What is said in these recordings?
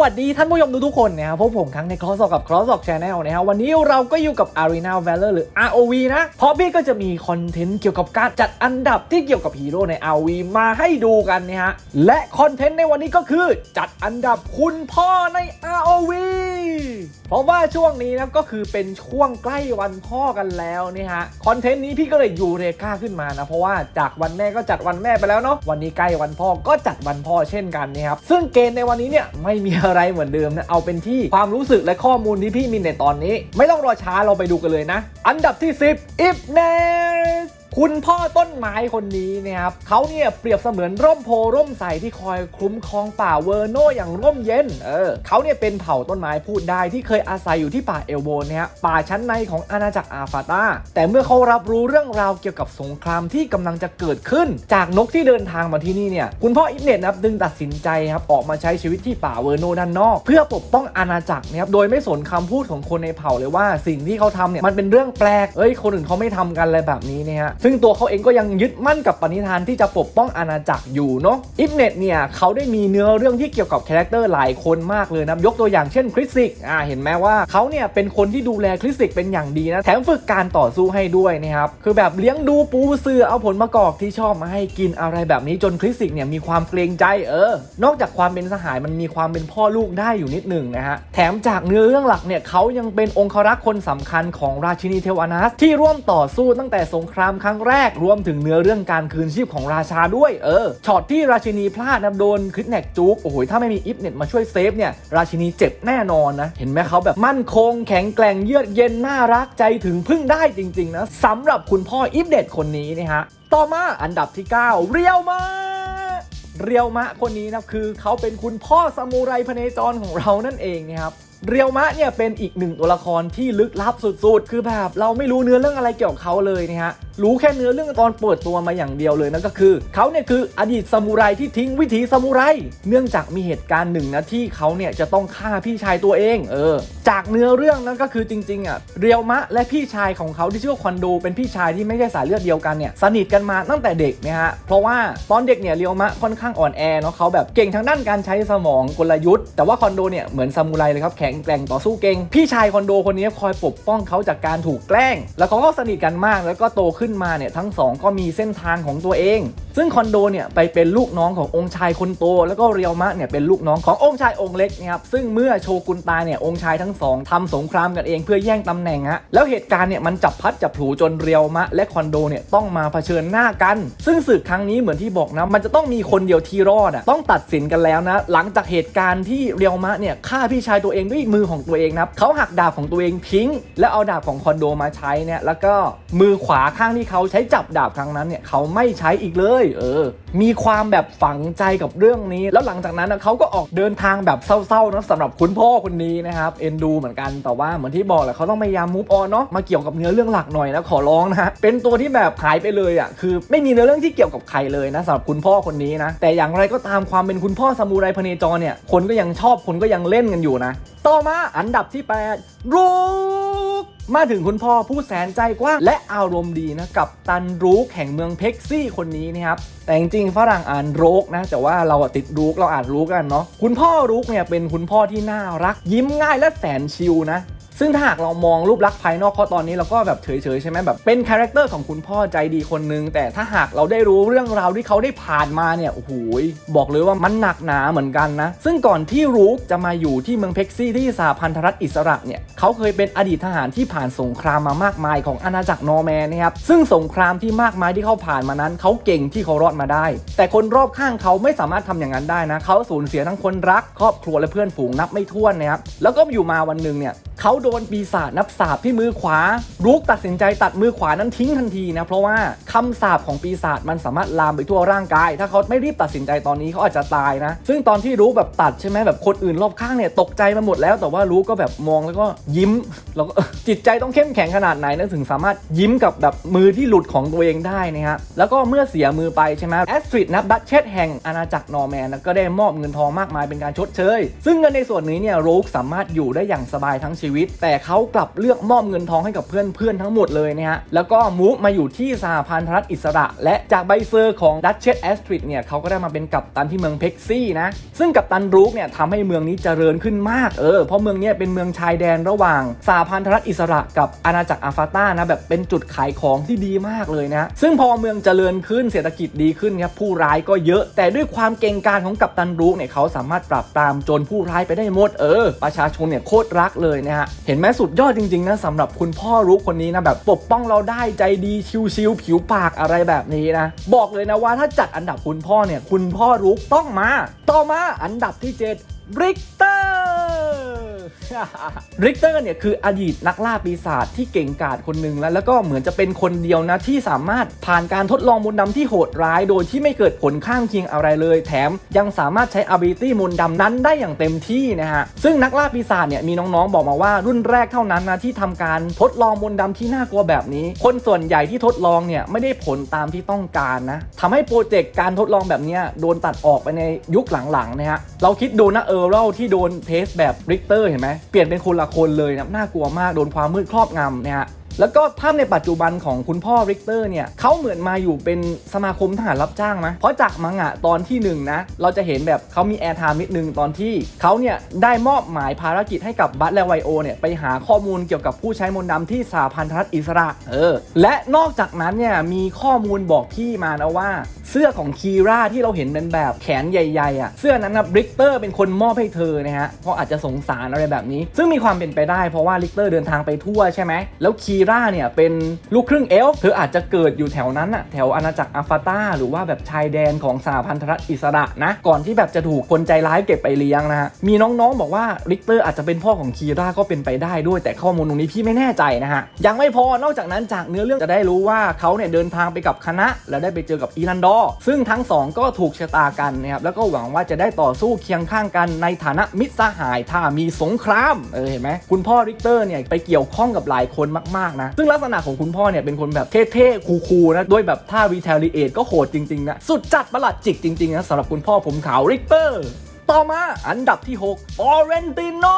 วัสดีท่านผู้ชมทุกๆคนนะครับพบผมครั้งใน Cross กับ Cross Channel นะครับวันนี้เราก็อยู่กับ Arena Valor หรือ ROV นะเพราะพี่ก็จะมีคอนเทนต์เกี่ยวกับการจัดอันดับที่เกี่ยวกับฮีโร่ใน ROV มาให้ดูกันนะฮะและคอนเทนต์ในวันนี้ก็คือจัดอันดับคุณพ่อใน ROV เพราะว่าช่วงนี้นะก็คือเป็นช่วงใกล้วันพ่อกันแล้วนี่ฮะคอนเทนต์นี้พี่ก็เลยยูเรกาขึ้นมานะเพราะว่าจากวันแม่ก็จัดวันแม่ไปแล้วเนาะวันนี้ใกล้วันพ่อก็จัดวันพ่อเช่นกันนะครับซึ่งเกณฑ์ในวันนี้เนี่ยไม่มีอะไรเหมือนเดิมนะ เอาเป็นที่ความรู้สึกและข้อมูลที่พี่มีในตอนนี้ ไม่ต้องรอช้าเราไปดูกันเลยนะ อันดับที่ 10อิฟเนส คุณพ่อต้นไม้คนนี้นะครับเขาเนี่ยเปรียบเสมือนร่มโพร่มใสที่คอยคุ้มครองป่าเวอร์โนอย่างร่มเย็น เออเขาเนี่ยเป็นเผ่าต้นไม้พูดได้ที่เคยอาศัยอยู่ที่ป่าเอลโบนนะฮะป่าชั้นในของอาณาจักรอาฟาตาแต่เมื่อเขารับรู้เรื่องราวเกี่ยวกับสงครามที่กำลังจะเกิดขึ้น จากนกที่เดินทางมาที่นี่เนี่ยคุณพ่ออิฟเนตนะครับจึงตัดสินใจครับออกมาใช้ชีวิตที่ป่าเวอร์โนด้านนอก เพื่อปกป้องอาณาจักรนะครับโดยไม่สนคำพูดของคนในเผ่าเลยว่า สิ่งที่เขาทำเนี่ยมันเป็นเรื่องแปลกเอ้ยคนอื่นเขาไม่ทำกันอะไรแบบนี้เนี่ยฮะซึ่งตัวเขาเองก็ยังยึดมั่นกับปณิธานที่จะปกป้องอาณาจักรอยู่เนาะอิฟเนตเนี่ยเขาได้มีเนื้อเรื่องที่เกี่ยวกับคาแรคเตอร์หลายคนมากเลยนะยกตัวอย่างเช่นคริสซิกอ่าเห็นไหมว่าเขาเนี่ยเป็นคนที่ดูแลคริสซิกเป็นอย่างดีนะแถมฝึกการต่อสู้ให้ด้วยนะครับคือแบบเลี้ยงดูปูเสือเอาผลมะกอกที่ชอบมาให้กินอะไรแบบนี้จนคริสซิกเนี่ยมีความเกรงใจเออ นอกจากความเป็นสหายมันมีความเป็นพ่อลูกได้อยู่นิดหนึ่งนะฮะแถมจากเนื้อเรื่องหลักเนี่ยเขายังเป็นองครักษ์คนสำคัญของราชินีเทวานัสที่ร่วมต่อสู้ตั้งแต่สงครามครั้งแรกรวมถึงเนื้อเรื่องการคืนชีพของราชาด้วย เออช็อตที่ราชินีพลาดนะโดนคริสแนกจุกโอ้โหถ้าไม่มีอิฟเน็ตมาช่วยเซฟเนี่ยราชินีเจ็บแน่นอนนะ เห็นไหมเขาแบบมั่นคง แข็งแกร่งเยือกเย็นน่ารักใจถึงพึ่งได้จริง ๆ นะสำหรับคุณพ่ออิฟเน็ตคนนี้นะฮะต่อมาอันดับที่ 9 เรียวมาเรียวมะคนนี้นะคือเขาเป็นคุณพ่อซามูไรพเนจรของเรานั่นเองนะครับเรียวมะเนี่ยเป็นอีกหนึ่งตัวละครที่ลึกลับสุดๆ คือแบบเราไม่รู้เนื้อเรื่องอะไรเกี่ยวกับเขาเลยนะฮะ รู้แค่เนื้อเรื่องตอนเปิดตัวมาอย่างเดียวเลยนั่นก็คือเขาเนี่ยคืออดีตซามูไรที่ทิ้งวิถีซามูไร เนื่องจากมีเหตุการณ์หนึ่งนะที่เขาเนี่ยจะต้องฆ่าพี่ชายตัวเอง เออ จากเนื้อเรื่องนั้นก็คือจริงๆอะเรียวมะและพี่ชายของเขาที่ชื่อว่าคอนโดเป็นพี่ชายที่ไม่ใช่สายเลือดเดียวกันเนี่ยสนิทกันมาตั้งแต่เด็กนะฮะเพราะว่าตอนเด็กเนี่ยเรียวมะค่อนข้างอ่อนแอเนาะเขาแบบเก่งทางด้านการใช้สมองกลยุทธ์ แต่ว่าคอนโดเนี่ยเหมือนซามูไรเลยครับแข็งแกร่งต่อสู้เก่งพี่ชายคอนโดคนนี้คอยปกป้องเขาจากการถูกแกล้ง แล้วเขาก็สนิทกันมากแล้วก็โตขึ้นมาเนี่ยทั้งสองก็มีเส้นทางของตัวเอง ซึ่งคอนโดเนี่ยไปเป็นลูกน้องขององค์ชายคนโต แล้วก็เรียวมะเนี่ยเป็นลูกน้องขององค์ชายองค์เล็กนะครับซึ่งเมื่อโชกุนตายเนี่ยองค์ชายทั้งสองทำสงครามกันเองเพื่อแย่งตำแหน่งฮะแล้วเหตุการณ์เนี่ยมันจับพัดจับผูจนเรียวมะ และคอนโดเนี่ยต้องมาเผชิญหน้ากัน ซึ่งศึกครั้งนี้เหมือนที่บอกนะมันจะต้องมีคนเดียวที่รอดอะต้องตัดสินกันแล้วนะหลังจากเหตุการณ์ที่เรียวมะเนี่ยฆ่าพี่ชายตัวเองด้วยมือของตัวเองนะเขาหักดาบของตัวเองทิ้ง แล้วเอาดาบของคอนโดมาใช้เนี่ยแล้วก็มือขวาข้างที่เขาใช้จับดาบครั้งนั้นเนี่ยเขาไม่ใช้อีกเลย เออ มีความแบบฝังใจกับเรื่องนี้ แล้วหลังจากนั้นนะเขาก็ออกเดินทางแบบเศร้าๆนะสำหรับคุณพ่อคนนี้นะครับเอ็นดูเหมือนกันแต่ว่าเหมือนที่บอกแหละเขาต้องพยายามมูฟออนเนาะมาเกี่ยวกับเนื้อเรื่องหลักหน่อยนะขอร้องนะฮะเป็นตัวที่แบบหายไปเลยอะคือไม่มีเนื้อเรื่องที่เกี่ยวกับใครเลยนะสำหรับคุณพ่อคนนี้นะแต่อย่างไรก็ตามความเป็นคุณพ่อซามูไรพเนจรเนี่ยคนก็ยังชอบคนก็ยังเล่นกันอยู่นะ ต่อมาอันดับที่ 8 รูก มาถึงคุณพ่อผู้แสนใจกว้างและอารมณ์ดีนะกับตันรูกแห่งเมืองเพ็กซี่คนนี้นะครับแต่จริงๆฝรั่งอ่านรูกนะ แต่ว่าเราติดรูกเราอ่านรูกกันเนาะคุณพ่อรูกเนี่ยเป็นคุณพ่อที่น่ารัก ยิ้มง่ายและแสนชิลนะ ซึ่งถ้าหากเรามองรูปลักษณ์ภายนอกเขาตอนนี้เราก็แบบเฉยๆใช่ไหมแบบเป็นคาแรคเตอร์ของคุณพ่อใจดีคนนึง แต่ถ้าหากเราได้รู้เรื่องราวที่เขาได้ผ่านมาเนี่ยโอ้โหบอกเลยว่ามันหนักหนาเหมือนกันนะ ซึ่งก่อนที่รูกจะมาอยู่ที่เมืองเพ็กซี่ที่สหพันธรัฐอิสระเนี่ยเขาเคยเป็นอดีตทหารที่ผ่านสงครามมามากมายของอาณาจักรนอร์แมนนะครับซึ่งสงครามที่มากมายที่เขาผ่านมานั้นเขาเก่งที่เขารอดมาได้ แต่คนรอบข้างเขาไม่สามารถทำอย่างนั้นได้นะเขาสูญเสียทั้งคนรักครอบครัวและเพื่อนฝูงนับไม่ถ้วนนะครับแล้วก็อยู่มาวันหนึ่งเนี่ย เขาโดนปีศาจนับสาบที่มือขวา รุกตัดสินใจตัดมือขวานั้นทิ้งทันทีนะเพราะว่าคำสาปของปีศาจมันสามารถลามไปทั่วร่างกาย ถ้าเขาไม่รีบตัดสินใจตอนนี้เขาอาจจะตายนะ ซึ่งตอนที่รู้แบบตัดใช่ไหมแบบคนอื่นรอบข้างเนี่ยตกใจมาหมดแล้ว แต่ว่ารู้ก็แบบมองแล้วก็ยิ้มแล้วก็จิตใจต้องเข้มแข็งขนาดไหนนะถึงสามารถยิ้มกับแบบมือที่หลุดของตัวเองได้นะฮะแล้วก็เมื่อเสียมือไปใช่ไหมแอสตริดนะดัชเชสแห่งอาณาจักรนอร์แมนก็ได้มอบเงินทองมากมายเป็นการชดเชย ซึ่งเงินในส่วนนี้เนี่ยโรกสามารถอยู่ได้อย่างสบายทั้งชีชีวิต แต่เขากลับเลือกมอบเงินทองให้กับเพื่อนๆทั้งหมดเลยนะฮะ แล้วก็มูฟมาอยู่ที่สหพันธรัฐอิสระ และจากใบเซอร์ของดัชเชสแอสตริดเนี่ยเขาก็ได้มาเป็นกัปตันที่เมืองเพ็กซี่นะ ซึ่งกัปตันรูกเนี่ยทำให้เมืองนี้เจริญขึ้นมากเออเพราะเมืองนี้เป็นเมืองชายแดนระหว่างสหพันธรัฐอิสระกับอาณาจักรอาฟาตานะแบบเป็นจุดขายของที่ดีมากเลยนะซึ่งพอเมืองเจริญขึ้นเศรษฐกิจดีขึ้นครับผู้ร้ายก็เยอะ แต่ด้วยความเก่งกาจของกัปตันรูกเนี่ยเขาสามารถปราบปรามจรผู้ร้ายไปได้หมดเออ ประชาชนเนี่ยโคตรรักเลยนะฮะ เห็นไหมสุดยอดจริงๆนะสำหรับคุณพ่อรูกคนนี้นะแบบปกป้องเราได้ใจดีชิวๆผิวปากอะไรแบบนี้นะ บอกเลยนะว่าถ้าจัดอันดับคุณพ่อเนี่ย คุณพ่อรูกต้องมา ต่อมาอันดับที่7ริกเตอร์ ริกเตอร์เนี่ยคืออดีตนักล่าปีศาจที่เก่งกาจคนหนึ่งแล้ว แล้วก็เหมือนจะเป็นคนเดียวนะที่สามารถผ่านการทดลองมนต์ดำที่โหดร้าย โดยที่ไม่เกิดผลข้างเคียงอะไรเลย แถมยังสามารถใช้ ability มนต์ดำนั้นได้อย่างเต็มที่นะฮะ ซึ่งนักล่าปีศาจเนี่ยมีน้องๆบอกมาว่ารุ่นแรกเท่านั้นนะที่ทำการทดลองมนต์ดำที่น่ากลัวแบบนี้ คนส่วนใหญ่ที่ทดลองเนี่ยไม่ได้ผลตามที่ต้องการนะทำให้โปรเจกต์การทดลองแบบนี้โดนตัดออกไปในยุคหลังๆนะฮะเราคิดดูนะเออร์เรลที่โดนเทสแบบริกเตอร์เห็นไหมเปลี่ยนเป็นคนละคนเลยนะน่ากลัวมากโดนความมืดครอบงำนะฮะแล้วก็ภาพในปัจจุบันของคุณพ่อริกเตอร์เนี่ยเขาเหมือนมาอยู่เป็นสมาคมทหารรับจ้างไหมเพราะจากมังงะตอนที่หนึ่งนะเราจะเห็นแบบเขามีแอร์ไทม์นิดนึงตอนที่เขาเนี่ยได้มอบหมายภารกิจให้กับบัตและไวโอเนี่ยไปหาข้อมูลเกี่ยวกับผู้ใช้มนต์ดำที่สหพันธรัฐอิสระเออและนอกจากนั้นเนี่ยมีข้อมูลบอกพี่มานะว่า เสื้อของคีราที่เราเห็นเป็นแบบแขนใหญ่ๆอะเสื้อนั้นนะริกเตอร์เป็นคนมอบให้เธอนะฮะเพราะอาจจะสงสารอะไรแบบนี้ ซึ่งมีความเป็นไปได้เพราะว่าริกเตอร์เดินทางไปทั่วใช่ไหมแล้วคีราเนี่ยเป็นลูกครึ่งเอลฟ์เธออาจจะเกิดอยู่แถวนั้นอะแถวอาณาจักรอาฟาตาหรือว่าแบบชายแดนของสหพันธรัฐอิสระนะก่อนที่แบบจะถูกคนใจร้ายเก็บไปเลี้ยงนะฮะมีน้องๆบอกว่าริกเตอร์อาจจะเป็นพ่อของคีราก็เป็นไปได้ด้วย แต่ข้อมูลตรงนี้พี่ไม่แน่ใจนะฮะยังไม่พอนอกจากนั้นจากเนื้อเรื่องจะได้รู้ว่าเขาเนี่ยเดินทางไปกับคณะ แล้วได้ไปเจอกับอีรันดอซึ่งทั้งสองก็ถูกชะตากันนะครับแล้วก็หวังว่าจะได้ต่อสู้เคียงข้างกันในฐานะมิตรสหายถ้ามีสงครามเออเห็นไหมคุณพ่อริกเตอร์เนี่ยไปเกี่ยวข้องกับหลายคนมากๆนะซึ่งลักษณะของคุณพ่อเนี่ยเป็นคนแบบเท่ๆคูลๆนะด้วยแบบท่า retaliate ก็โหดจริงๆนะสุดจัดประหลาดจิกจริงๆนะสำหรับคุณพ่อผมขาวริกเตอร์ต่อมาอันดับที่6 Florentino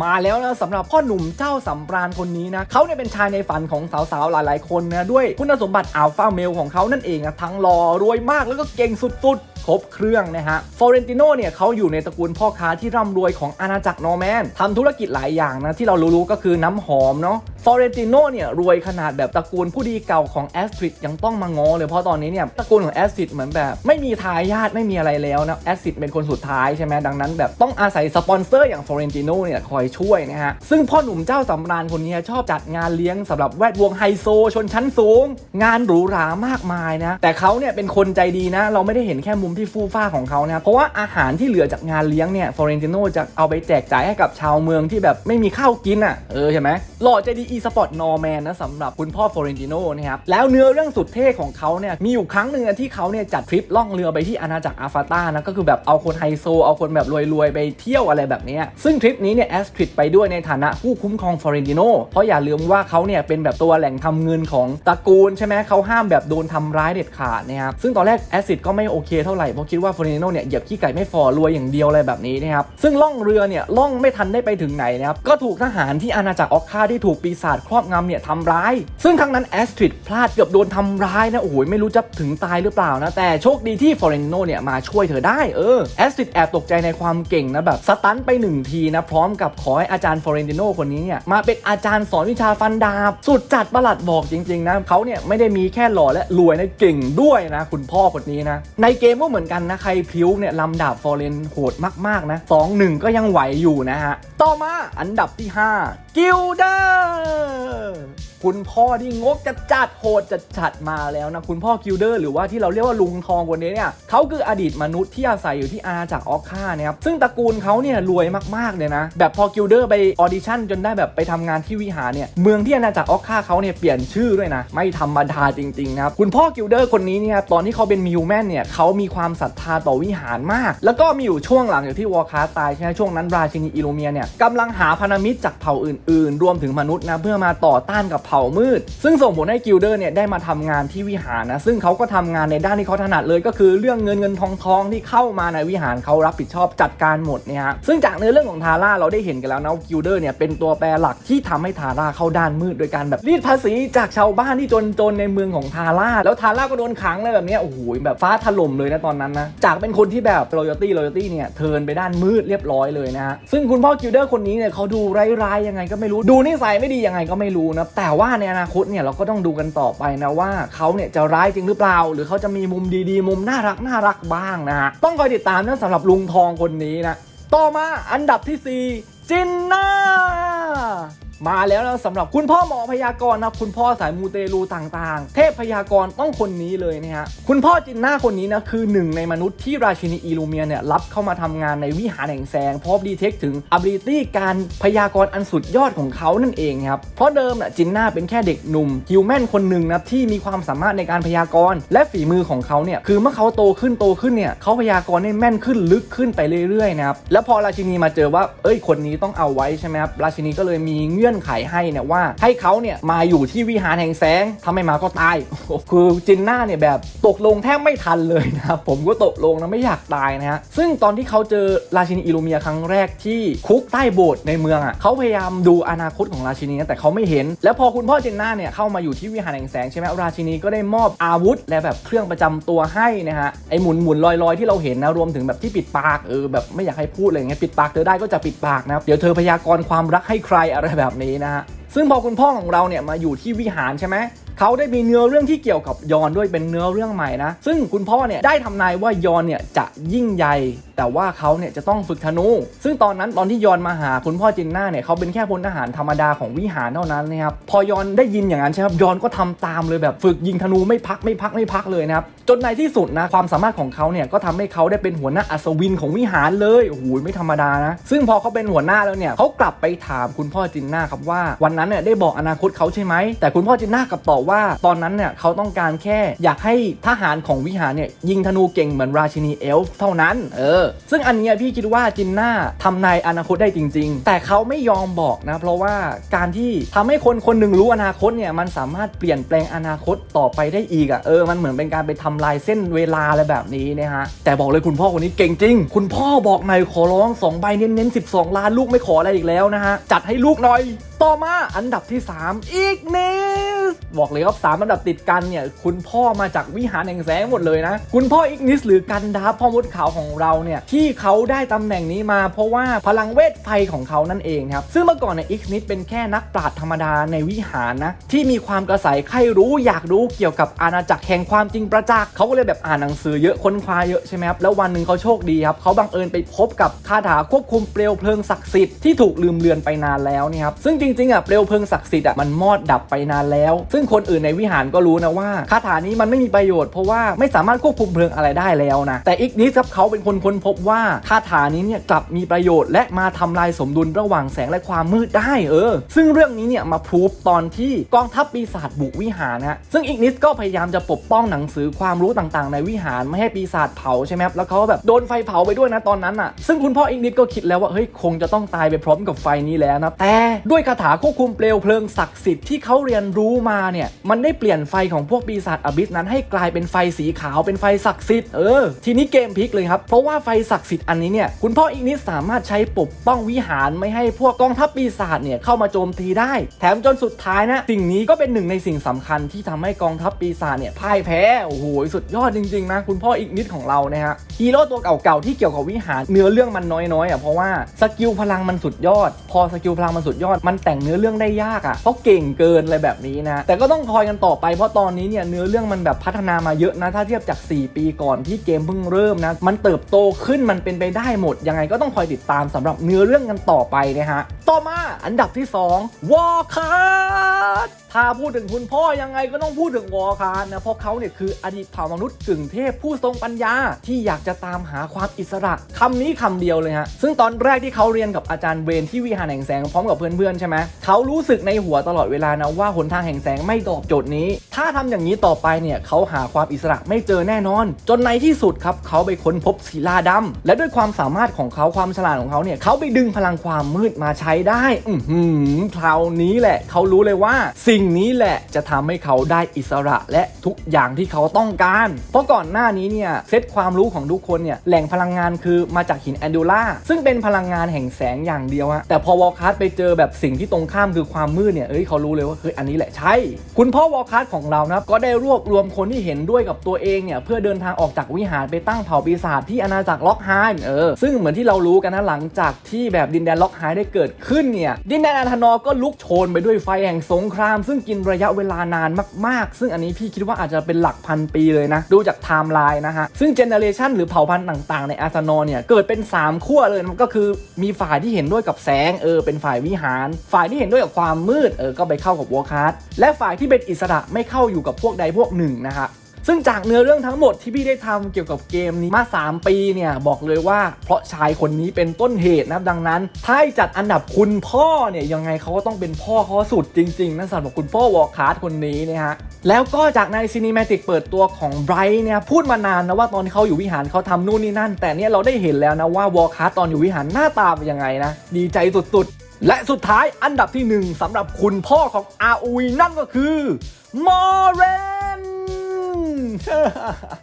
มาแล้วนะสำหรับพ่อหนุ่มเจ้าสำราญคนนี้นะเขาเนี่ยเป็นชายในฝันของสาวๆ หลายๆ คนนะด้วยคุณสมบัติอัลฟาเมลของเขานั่นเองนะทั้งหล่อรวยมากแล้วก็เก่งสุดๆครบเครื่องนะฮะฟอเรนติโนเนี่ยเขาอยู่ในตระกูลพ่อค้าที่ร่ำรวยของอาณาจักรนอร์แมนทำธุรกิจหลายอย่างนะ ที่เรารู้ๆก็คือน้ำหอมเนาะฟอเรนติโนเนี่ยรวยขนาดแบบตระกูลผู้ดีเก่าของแอสตริดยังต้องมางอเลยเพราะตอนนี้เนี่ยตระกูลของแอสตริดเหมือนแบบ ไม่มีทายาทไม่มีอะไรแล้วนะแอสตริดเป็นคนสุดท้ายใช่ไหมดังนั้นแบบต้องอาศัยสปอนเซอร์อย่างฟอเรนติโนเนี่ยคอยช่วยนะฮะ ซึ่งพ่อหนุ่มเจ้าสำราญคนนี้ชอบจัดงานเลี้ยงสำหรับแวดวงไฮโซชนชั้นสูง งานหรูหรามากมายนะ แต่เขาเนี่ยเป็นคนใจดีนะ เราไม่ได้เห็นแค่มุมที่ฟู่ฟ้าของเขานะ เพราะว่าอาหารที่เหลือจากงานเลี้ยงเนี่ยฟอเรนติโนจะเอาไปแจกจ่ายให้กับชาวเมืองที่แบบไม่มีข้าวกินอะ เออใช่ไหมหล่อใจดีอีสปอร์ตนอร์แมนนะสำหรับคุณพ่อฟอเรนติโนนะครับ แล้วเนื้อเรื่องสุดเท่ของเขาเนี่ยมีอยู่ครั้งหนึ่งที่เขาเนี่ยจัดทริปล่องเรือไปที่อาณาจักรอาฟาตานะก็คือแบบเอาคนไฮโซเอาคนแบบรวยๆไปเที่ยวอะไรแบบเนี้ซึ่งทริปนี้เนี่ยแอสตริดไปด้วยในฐานะผู้คุ้มครองฟอเรนติโนเพราะอย่าลืมว่าเขาเนี่ยเป็นแบบตัวแหล่งทำเงินของตระกูลใช่ไหมเขาห้ามแบบโดนทำร้ายเด็ดขาดนะครับซึ่งตอนแรกแอสซิดก็ไม่โอเคเท่าไหร่เพราะคิดว่าฟอเรนติโนเนี่ยเหยียบขี้ไก่ไม่ฟอรวยอย่างเดียวอะไรแบบนี้นะครับซึ่งล่องเรือเนี่ยล่องไม่ทันได้ไปถึงไหนนะครับก็ถูกทหารที่อาณาจักรออกคาที่ถูกปีศาจครอบงำเนี่ยทำร้าย ซึ่งครั้งนั้นแอสตริดพลาดเกือบโดนทำร้ายนะโอ้โหไม่รู้จะถึงตายหรือเปล่านะ แต่โชคดีที่ฟอเรนโนเนี่ยมาช่วยเธอได้เออแอสตริดแอบตกใจในความเก่งนะแบบสตันไปหนึ่งทีนะพร้อมกับขอให้อาจารย์ฟอเรนติโนคนนี้เนี่ยมาเป็นอาจารย์สอนวิชาฟันดาบ สุดจัดประหลัดบอกจริงๆนะเขาเนี่ยไม่ได้มีแค่หล่อและรวยนะเก่งด้วยนะคุณพ่อคนนี้นะ ในเกมก็เหมือนกันนะใครพิ้วเนี่ยลำดาบฟอร์เรนโหดมากๆนะสองหนึ่งก็ยังไหวอยู่นะฮะ ต่อมาอันดับที่ 5 กิลเดอร์ คุณพ่อที่งกจะจัดโหดจะจัดมาแล้วนะ คุณพ่อกิลเดอร์หรือว่าที่เราเรียกว่าลุงทองคนนี้เนี่ยเขาคืออดีตมนุษย์ที่อาศัยอยู่ที่อาณากออกค่านะครับซึ่งตระกูลเขาเนี่ยรวยมากๆเลยนะ แบบพอกิลเดอร์ไปออดิชั่นจนได้แบบไปทำงานที่วิหารเนี่ยเมืองที่อาณาจักรออกค่าเขาเนี่ยเปลี่ยนชื่อด้วยนะ ไม่ธรรมดาจริงๆนะครับคุณพ่อกิลเดอร์คนนี้เนี่ยตอนที่เขาเป็นมิวแมนเนี่ยเขามีความศรัทธาต่อวิหารมาก แล้วก็มีอยู่ช่วงหลังจากที่วอร์คาตายใช่ไหมช่วงนั้นราชินีอิโลเมียเนี่ยกำลังหาพันธมิตรจากเผ่าอื่น ๆ รวมถึงมนุษย์นะเพื่อมาต่อต้านกับเผ่ามืด ซึ่งส่งผลให้กิลเดอร์เนี่ยได้มาทำงานที่วิหารนะซึ่งเขาก็ทำงานในด้านที่เขาถนัดเลยก็คือเรื่องเงินเงินทองทองที่เข้ามาในวิหารเขารับผิดชอบจัดการหมดเนี่ยฮะซึ่งจากเนื้อเรื่องของทาร่าเราได้เห็นกันแล้วนะกิลเดอร์เนี่ยเป็นตัวแปรหลักที่ทำให้ทาร่าเข้าด้านมืดโดยการแบบรีดภาษีจากชาวบ้านที่จนๆในเมืองของทาร่าแล้วทาร่าก็โดนขังเลยแบบเนี้ยโอ้โหแบบฟ้าถล่มเลยนะตอนนั้นนะจากเป็นคนที่แบบ loyalty loyalty เนี่ยเทินไปด้านมืดเรียบร้อยเลยนะฮะซึ่งคุณพ่อกิลเดอร์คนนี้เนี่ยเขาดูร้ายๆยังไงก็ไม่รู้ดูนิสัยไม่ดียังไงก็ไม่รู้นะแต่วว่าในอนาคตเนี่ยเราก็ต้องดูกันต่อไปนะว่าเขาเนี่ยจะร้ายจริงหรือเปล่า หรือเขาจะมีมุมดีๆ มุมน่ารักน่ารักบ้างนะฮะต้องคอยติดตามนะสำหรับลุงทองคนนี้นะต่อมาอันดับที่สี่จินน่า มาแล้วนะสำหรับคุณพ่อหมอพยากรณ์นะคุณพ่อสายมูเตลูต่างๆ เทพพยากรณ์ต้องคนนี้เลยนะฮะคุณพ่อจินน่าคนนี้นะคือหนึ่งในมนุษย์ที่ราชินีอีลูเมียเนี่ยรับเข้ามาทำงานในวิหารแห่งแสงพราะดีเทคถึง ability การพยากรณ์อันสุดยอดของเขานั่นเองครับเพราะเดิมน่ะจินน่าเป็นแค่เด็กหนุ่มฮิวแมนคนหนึ่งนะที่มีความสามารถในการพยากรณ์และฝีมือของเขาเนี่ยคือเมื่อเขาโตขึ้นโตขึ้นเนี่ยเขาพยากรณ์ได้แม่นขึ้นลึกขึ้นไปเรื่อยๆนะครับแล้วพอราชินีมาเจอว่าเอ้ยคนนี้ต้องเอาไว้ใช่ไหมครับราชินีก็เลยมีเงื่อนไขให้เนี่ยว่าให้เขาเนี่ยมาอยู่ที่วิหารแห่งแสงถ้าไม่มาก็ตายคือจินน่าเนี่ยแบบตกลงแทบไม่ทันเลยนะครับผมก็ตกลงนะไม่อยากตายนะฮะซึ่งตอนที่เขาเจอราชินีอิลูเมียครั้งแรกที่คุกใต้โบสถ์ในเมืองอะเขาพยายามดูอนาคตของราชินีนะแต่เขาไม่เห็น แล้วพอคุณพ่อจินน่าเนี่ยเข้ามาอยู่ที่วิหารแห่งแสงใช่ไหมราชินีก็ได้มอบอาวุธ และแบบเครื่องประจำตัวให้นะฮะไอหมุนหมุนลอยลอยที่เราเห็นนะรวมถึงแบบที่ปิดปากเออแบบไม่อยากให้พูดอะไรเงี้ยปิดปากเธอได้ก็จะปิดปากนะครับเดี๋ยวเธอพยากรณ์ความรักให้ใครอะไรแบบนี้นะฮะซึ่งพอคุณพ่อของเราเนี่ยมาอยู่ที่วิหารใช่ไหมเขาได้มีเนื้อเรื่องที่เกี่ยวกับยอนด้วยเป็นเนื้อเรื่องใหม่นะ ซึ่งคุณพ่อเนี่ยได้ทำนายว่ายอนเนี่ยจะยิ่งใหญ่ แต่ว่าเขาเนี่ยจะต้องฝึกธนู ซึ่งตอนนั้นตอนที่ยอนมาหาคุณพ่อจินน่าเนี่ยเขาเป็นแค่พลทหารธรรมดาของวิหารเท่านั้นนะครับ พอยอนได้ยินอย่างนั้นใช่ไหมครับยอนก็ทำตามเลยแบบฝึกยิงธนูไม่พักไม่พักไม่พักเลยนะครับจนในที่สุดนะความสามารถของเขาเนี่ยก็ทำให้เขาได้เป็นหัวหน้าอัศวินของวิหารเลยโอ้โหไม่ธรรมดานะ ซึ่งพอเขาเป็นหัวหน้าแล้วเนี่ยเขากลับไปถามคุณพ่อจินนาครับว่า วันนั้นเนี่ยได้บอกอนาคตเขาใช่ไหมแต่คุณพ่อจินนากลับตอบว่า ตอนนั้นเนี่ยเขาต้องการแค่อยากให้ทหารของวิหารเนี่ยยิงธนูเก่งเหมือนราชินีเอลฟ์เท่านั้นเออซึ่งอันนี้พี่คิดว่าจินนาทำนายอนาคตได้จริง ๆ แต่เขาไม่ยอมบอกนะ เพราะว่าการที่ทำให้คนคนหนึ่งรู้อนาคตเนี่ยมันสามารถเปลี่ยนแปลงอนาคตต่อไปได้อีกอะ่ะเออมันเหมือนเป็นการไปทำลายเส้นเวลาอะไรแบบนี้นะฮะแต่บอกเลยคุณพ่อคนนี้เก่งจริง คุณพ่อบอกหน่อยขอร้องสองใบเน้นๆ12 ล้านลูกไม่ขออะไรอีกแล้วนะฮะจัดให้ลูกหน่อย ต่อมาอันดับที่ 3 อีกนิด บอกเลยครับสามอันดับติดกันเนี่ยคุณพ่อมาจากวิหารแห่งแสงหมดเลยนะ คุณพ่ออีกนิสหรือกันดาพ่อมดขาวของเราเนี่ยที่เขาได้ตำแหน่งนี้มา เพราะว่าพลังเวทไฟของเขานั่นเองครับซึ่งเมื่อก่อนเนี่ยอีกนิสเป็นแค่นักปราชญ์ธรรมดาในวิหารนะที่มีความกระสายใครรู้อยากรู้เกี่ยวกับอาณาจักรแห่งความจริงประจักษ์เขาก็เลยแบบอ่านหนังสือเยอะค้นคว้าเยอะใช่ไหมครับแล้ววันหนึ่งเขาโชคดีครับเขาบังเอิญไปพบกับคาถาควบคุมเปลวเพลิงศักดิ์สิทธิ์ที่ถูกลืมเลือนไปนานแล้วนี่ครับซึ่งจริงๆอะเปลวเพลิงศักดิ์สิทธิ์อะมันมอดดับไปนานแล้วซึ่งคนอื่นในวิหารก็รู้นะว่าคาถานี้มันไม่มีประโยชน์เพราะว่าไม่สามารถควบคุมเพลิงอะไรได้แล้วนะแต่อีกนิสครับเขาเป็นคนค้นพบว่าคาถานี้เนี่ยกลับมีประโยชน์ และมาทำลายสมดุลระหว่างแสงและความมืดได้เออ ซึ่งเรื่องนี้เนี่ยมาพูฟตอนที่กองทัพปีศาจบุกวิหารนะซึ่งอีกนิสก็พยายามจะปกป้องหนังสือความรู้ต่างๆ ในวิหารไม่ให้ปีศาจเผาใช่ไหมครับแล้วเขาก็แบบโดนไฟเผาไปด้วยนะตอนนั้นอะซึ่งคุณพ่ออีกนิสก็คิดแล้วว่าเฮ้ยคงจะต้องตายไปพร้อมกับไฟนี้แล้วนะแต่ด้วยคาถาควบคุมเปลวเพลิงศักดิ์สิทธิ์ที่เขาเรียนรู้มาเนี่ยมันได้เปลี่ยนไฟของพวกปีศาจอบิสนั้นให้กลายเป็นไฟสีขาวเป็นไฟศักดิ์สิทธิ์เออทีนี้เกมพลิกเลยครับเพราะว่าไฟศักดิ์สิทธิ์อันนี้เนี่ยคุณพ่ออีกนิสสามารถใช้ปกป้องวิหารไม่ให้พวกกองทัพปีศาจเนี่ยเข้ามาโจมตีได้ แถมจนสุดท้ายนะสิ่งนี้ก็เป็นหนึ่งในสิ่งสำคัญที่ทำให้กองทัพปีศาจเนี่ยพ่ายแพ้โอ้โหสุดยอดจริงๆนะคุณพ่ออีกนิดของเรานะฮะฮีโร่ตัวเก่าๆที่เกี่ยวกับวิหารเนื้อเรื่องมันน้อยๆอะเพราะว่าสกิลพลังมันสุดยอด พอสกิลพลังมันสุดยอด มันแต่งเนื้อเรื่องได้ยากอะเพราะเก่งเกินอะไรแบบนี้นะ แต่ก็ต้องคอยกันต่อไปเพราะตอนนี้เนี่ยเนื้อเรื่องมันแบบพัฒนามาเยอะนะถ้าเทียบจาก 4 ปีก่อนที่เกมเพิ่งเริ่มนะมันเติบโตขึ้นมันเป็นไปได้หมดยังไงก็ต้องคอยติดตามสำหรับเนื้อเรื่องกันต่อไปนะฮะต่อมาอันดับที่2วอคาร์ ถ้าพูดถึงคุณพ่อยังไงก็ต้องพูดถึงวอคาร์นะเพราะเขาเนี่ยคืออดีตเผ่ามนุษย์กึ่งเทพผู้ทรงปัญญา ที่อยากจะตามหาความอิสระคำนี้คำเดียวเลยฮะซึ่งตอนแรกที่เขาเรียนกับอาจารย์เวนที่วิหารแห่งแสงพร้อมกับเพื่อนๆใช่ไหมเขารู้สึกในหัวตลอดเวลานะว่าหนทางแห่งแสงไม่ตอบโจทย์นี้ ถ้าทำอย่างนี้ต่อไปเนี่ยเขาหาความอิสระไม่เจอแน่นอน จนในที่สุดครับเขาไปค้นพบศิลาดำและด้วยความสามารถของเขาความฉลาดของเขาเนี่ยเขาไปดึงพลังความมืดมาใช้ช้ได้ อือหือคราวนี้แหละ เขารู้เลยว่าสิ่งงนี้แหละจะทำให้เขาได้อิสระและทุกอย่างที่เขาต้องการ เพราะก่อนหน้านี้เนี่ยเซตความรู้ของทุกคนเนี่ยแหล่งพลังงานคือมาจากหินแอนดูล่าซึ่งเป็นพลังงานแห่งแสงอย่างเดียวอะแต่พอวอลคัสไปเจอแบบสิ่งที่ตรงข้ามคือความมืดเนี่ยเอ้ยเขารู้เลยว่าเฮ้ยอันนี้แหละใช่ คุณพ่อวอลคัสของเรานะครับก็ได้รวบรวมคนที่เห็นด้วยกับตัวเองเนี่ยเพื่อเดินทางออกจากวิหารไปตั้งเผ่าปีศาจที่อาณาจักรล็อกไฮม์เออซึ่งเหมือนที่เรารู้กันนะหลังจากที่แบบดินแดนล็อกไฮม์ได้เกิดขึ้นเนี่ยดินแดนอันธนอร์ก็ลุกโชนไปด้วยไฟแห่งสงครามซึ่งกินระยะเวลานานมากๆ ซึ่งอันนี้พี่คิดว่าอาจจะเป็นหลักพันปีเลยนะ ดูจากไทม์ไลน์นะฮะ ซึ่งเจเนเรชันหรือเผ่าพันธุ์ต่างๆ ในอาร์เซนอลเนี่ย เกิดเป็น 3 ขั้วเลยมันก็คือมีฝ่ายที่เห็นด้วยกับแสงเออเป็นฝ่ายวิหาร ฝ่ายที่เห็นด้วยกับความมืดเออก็ไปเข้ากับวอลคัสและฝ่ายที่เป็นอิสระไม่เข้าอยู่กับพวกใดพวกหนึ่งนะฮะ ซึ่งจากเนื้อเรื่องทั้งหมดที่พี่ได้ทำเกี่ยวกับเกมนี้มา 3 ปีเนี่ยบอกเลยว่าเพราะชายคนนี้เป็นต้นเหตุนะดังนั้น ถ้าจัดอันดับคุณพ่อเนี่ยยังไงเขาก็ต้องเป็นพ่อเขาสุดจริงๆนะสำหรับคุณพ่อวอลคาร์ดคนนี้นะฮะแล้วก็จากในซีนิเมติกเปิดตัวของไบรท์เนี่ยพูดมานานนะว่าตอนที่เขาอยู่วิหารเขาทำนู่นนี่นั่น แต่เนี่ยเราได้เห็นแล้วนะว่าวอลคาร์ดตอนอยู่วิหารหน้าตาเป็นยังไงนะดีใจสุดๆ และสุดท้ายอันดับที่หนึ่งสำหรับคุณพ่อของ ROV นั่นก็คือมอเรน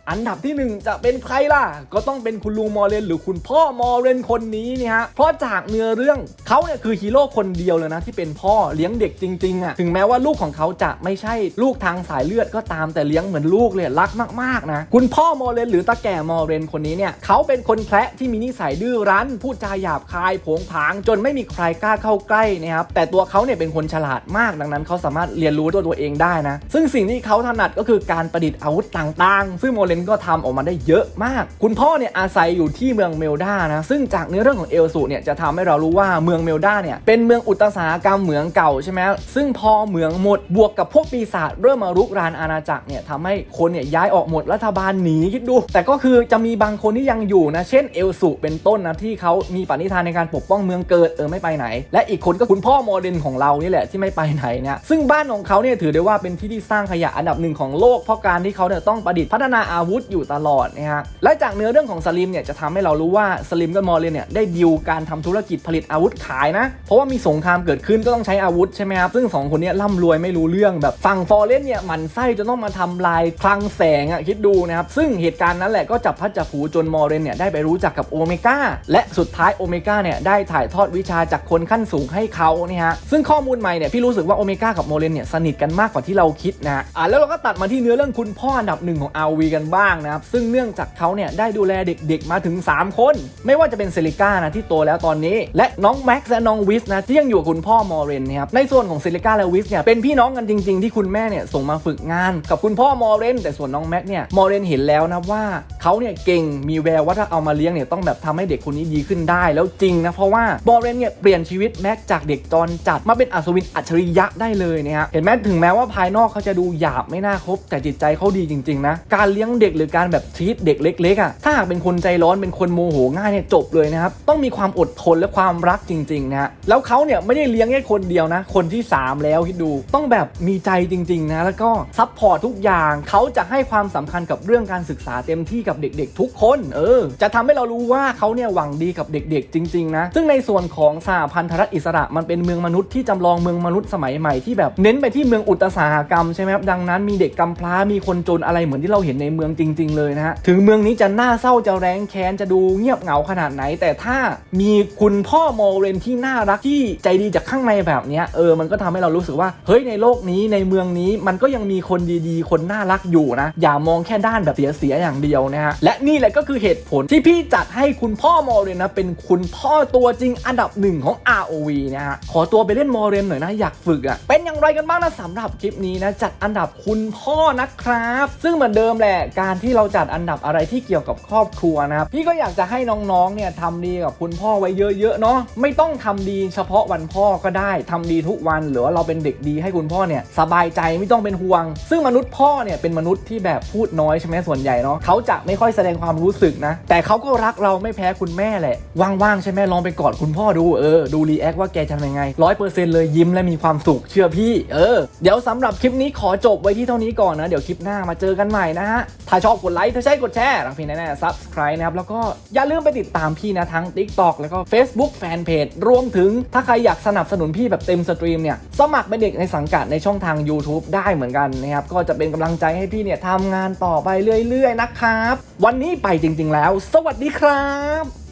อันดับที่หนึ่งจะเป็นใครล่ะ ก็ต้องเป็นคุณลุงมอเรนหรือคุณพ่อมอเรนคนนี้เนี่ยฮะเพราะจากเนื้อเรื่องเขาเนี่ยคือฮีโร่คนเดียวเลยนะที่เป็นพ่อเลี้ยงเด็กจริงๆอะ่ะถึงแม้ว่าลูกของเขาจะไม่ใช่ลูกทางสายเลือดก็ตามแต่เลี้ยงเหมือนลูกเลยรักมากๆนะคุณพ่อมอเรนหรือตาแก่มอเรนคนนี้เนี่ยเขาเป็นคนแคระที่มีนิสัยดื้อรั้นพูดจาหยาบคายผงผางจนไม่มีใครกล้าเข้าใกล้นะครับแต่ตัวเขาเนี่ยเป็นคนฉลาดมากดังนั้นเขาสามารถเรียนรู้ตัวตัวเองได้นะ ซึ่งสิ่งที่เขาถนัดก็คือการประดิษฐ์อาาวุธต่างๆ ซึ่งโมเลนก็ทำออกมาได้เยอะมาก คุณพ่อเนี่ยอาศัยอยู่ที่เมืองเมลดานะ ซึ่งจากเนื้อเรื่องของเอลสูเนี่ยจะทำให้เรารู้ว่าเมืองเมลดาเนี่ยเป็นเมืองอุตสาหกรรมเหมืองเก่าใช่ไหมซึ่งพอเหมืองหมดบวกกับพวกปีศาจเริ่มมารุกรานอาณาจักรเนี่ยทำให้คนเนี่ยย้ายออกหมดรัฐบาลหนีคิดดู แต่ก็คือจะมีบางคนที่ยังอยู่นะ เช่นเอลสูเป็นต้นนะที่เขามีปณิธานในการปกป้องเมืองเกิดเออไม่ไปไหน และอีกคนก็คุณพ่อโมเดลของเรานี่แหละที่ไม่ไปไหนเนี่ยซึ่งบ้านของเขาเนี่ยถือได้ว่าเป็นที่ที่สร้างขยะอันดับหนึ่งของโลกเพราะการที่เขาเนี่ยต้องประดิษฐ์พัฒนาอาวุธอยู่ตลอดนะฮะและจากเนื้อเรื่องของสลิมเนี่ยจะทำให้เรารู้ว่าสลิมกับมอร์เรนเนี่ยได้ดิวการทำธุรกิจผลิตอาวุธขายนะ เพราะว่ามีสงครามเกิดขึ้นก็ต้องใช้อาวุธใช่ไหมครับซึ่งสองคนนี้ร่ำรวยไม่รู้เรื่องแบบฝั่งฟอร์เรนเนี่ยหมันไส้จนต้องมาทำลายคลังแสงอะคิดดูนะครับซึ่งเหตุการณ์นั้นแหละก็จับพัดจับผูจนมอร์เรนเนี่ยได้ไปรู้จักกับโอเมก้าและสุดท้ายโอเมก้าเนี่ยได้ถ่ายทอดวิชาจากคนขั้นสูงให้เขาเนี่ยฮะซึ่งข้อมูลใหม่เนี่ยพี่รู้สึกว่าโอเมก้ากับโมเรนเนี่ยสนิทกันมากกว่าที่เราคิดนะฮะอะแล้วเราก็ตัดมาที่เนื้อเรื่องคุณพ่ออันดับหนึ่งของ RV กันบ้างนะครับ ซึ่งเนื่องจากเขาเนี่ยได้ดูแลเด็กๆมาถึง 3 คน ไม่ว่าจะเป็นเซลิก้านะที่โตแล้วตอนนี้ และน้องแม็กซ์และน้องวิสนะที่ยังอยู่กับคุณพ่อมอร์เรนนะครับในส่วนของเซลิก้าและวิสเนี่ยเป็นพี่น้องกันจริง ๆ ที่คุณแม่เนี่ยส่งมาฝึกงาน กับคุณพ่อมอร์เรนแต่ส่วนน้องแม็กซ์เนี่ยมอร์เรนเห็นแล้วนะว่าเขาเนี่ยเก่งมีแววว่าถ้าเอามาเลี้ยงเนี่ยต้องแบบทำให้เด็กคนนี้ดีขึ้นได้ แล้วจริงนะเพราะว่ามอร์เรนเนี่ยเปลี่ยนชีวิตแม็กซ์จากเด็กจรจัดมาเป็นอัศวินอัจฉริยะได้เลยนะฮะเห็นไหมถึงแม้ว่าภายนอกเขาจะดูหยาบไม่น่าคบแต่จิตใจเขาดีจริงๆนะ การเลี้ยงเด็กหรือการแบบทีตเด็กเล็กๆอะถ้าหากเป็นคนใจร้อนเป็นคนโมโหง่ายเนี่ยจบเลยนะครับต้องมีความอดทนและความรักจริงๆนะฮะแล้วเขาเนี่ยไม่ได้เลี้ยงแค่คนเดียวนะ คนที่ 3 แล้วคิดดูต้องแบบมีใจจริงๆนะแล้วก็ซัพพอร์ตทุกอย่างเขาจะให้ความสำคัญกับเรื่องการศึกษาเต็มที่กับเด็กๆ ทุกคนเออจะทำให้เรารู้ว่าเขาเนี่ยหวังดีกับเด็กๆ จริงๆนะซึ่งในส่วนของสหพันธรัฐอิสระมันเป็นเมืองมนุษย์ที่จำลองเมืองมนุษย์สมัยใหม่ที่แบบเน้นไปที่เมืองอุตสาหกรรมใช่ไหมครับดังนั้นมีเด็กกำพร้ามีคนจนอะไรเหมือนที่เราเห็นในเมืองจริง ๆ เลยนะฮะถึงเมืองนี้จะน่าเศร้าจะแรงแค้นจะดูเงียบเหงาขนาดไหน แต่ถ้ามีคุณพ่อโมเรนที่น่ารักที่ใจดีจากข้างในแบบนี้เออมันก็ทำให้เรารู้สึกว่าเฮ้ยในโลกนี้ในเมืองนี้มันก็ยังมีคนดีๆ คนน่ารักอยู่นะ อย่ามองแค่ด้านแบบเสียๆอย่างเดียวนะฮะและนี่แหละก็คือเหตุผลที่พี่จัดให้คุณพ่อโมเรนนะเป็นคุณพ่อตัวจริงอันดับหนึ่งของ ROV นะฮะขอตัวไปเล่นโมเรนหน่อยนะอยากฝึกอะ่ะเป็นอย่างไรกันบ้างนะสำหรับคลิปนี้นะจัดอันดับคุณพ่อนะครับซึ่งเหมือนเดิมแหละการที่เราจัดอันดับอะไรที่เกี่ยวกับครอบครัวนะครับพี่ก็อยากจะให้น้องๆเนี่ยทำดีกับคุณพ่อไว้เยอะๆเนาะไม่ต้องทำดีเฉพาะวันพ่อก็ได้ทำดีทุกวันหรือว่าเราเป็นเด็กดีให้คุณพ่อเนี่ยสบายใจไม่ต้องเป็นห่วง ซึ่งมนุษย์พ่อเนี่ยเป็นมนุษย์ที่แบบพูดน้อยใช่ไหมส่วนใหญ่เนาะเขาจะไม่ค่อยแสดงความรู้สึกนะ แต่เขาก็รักเราไม่แพ้คุณแม่แหละว่างๆใช่ไหมลองไปกอดคุณพ่อดูเออดูรีแอคว่าแกทำยังไงร้อยเปอร์เซ็นต์เลยยิ้มและมีความสุขเชื่อพี่ เออ เดี๋ยวสำหรับคลิปนี้ขอจบไว้ที่เท่านี้ก่อนนะ เดี๋ยวคลิปหน้ามาเจอกันใหม่นะฮะ ถ้าชอบกดไลค์ถ้าใช่กดแชร์รังพี่แน่ๆ subscribe นะครับ แล้วก็อย่าลืมไปติดตามพี่นะทั้ง TikTok แล้วก็ Facebook Fanpage รวมถึงถ้าใครอยากสนับสนุนพี่แบบเต็มสตรีมเนี่ย สมัครเป็นเด็กในสังกัดในช่องทาง YouTube ได้เหมือนกันนะครับ ก็จะเป็นกำลังใจให้พี่เนี่ยทำงานต่อไปเรื่อยๆนะครับ วันนี้ไปจริง ๆ แล้ว สวัสดีครับ